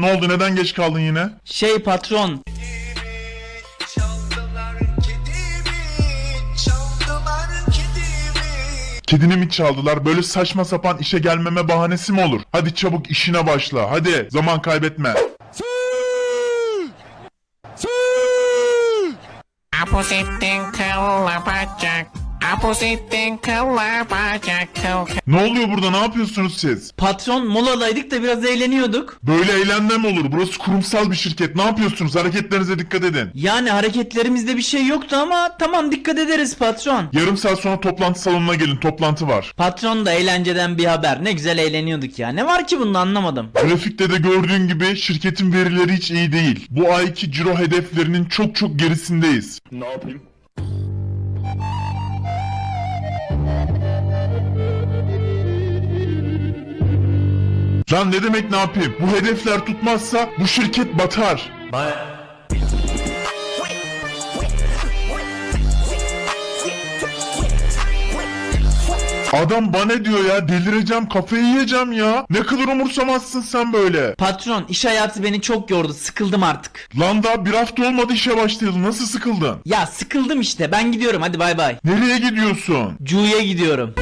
Ne oldu neden geç kaldın yine? Şey patron, Çaldılar kedimi, çaldılar kedimi. Kedini mi çaldılar? Böyle saçma sapan işe gelmeme bahanesi mi olur? Hadi çabuk işine başla. Hadi zaman kaybetme. Aposettin kılla bacak. Aposettin kılla bacak. Kıl Ne oluyor burada? Ne yapıyorsunuz siz? patron moladaydık da biraz eğleniyorduk. Böyle eğlenme mi olur? Burası kurumsal bir şirket. Ne yapıyorsunuz? Hareketlerinize dikkat edin. Yani hareketlerimizde bir şey yoktu ama tamam dikkat ederiz patron. Yarım saat sonra toplantı salonuna gelin. Toplantı var. Patron da eğlenceden bir haber. Ne güzel eğleniyorduk ya. Ne var ki bunda anlamadım. Grafikte de gördüğün gibi şirketin verileri hiç iyi değil. Bu ayki ciro hedeflerinin çok çok gerisindeyiz. Ne yapayım? Lan ne demek ne yapayım? Bu hedefler tutmazsa bu şirket batar. Adam bana diyor ya delireceğim kafayı yiyeceğim ya. Ne kadar umursamazsın sen böyle. Patron iş hayatı beni çok yordu. Sıkıldım artık. Lan daha bir hafta olmadı işe başlayalı nasıl sıkıldın? Ya sıkıldım işte. Ben gidiyorum. Hadi bay bay. Nereye gidiyorsun? Cu'ya gidiyorum.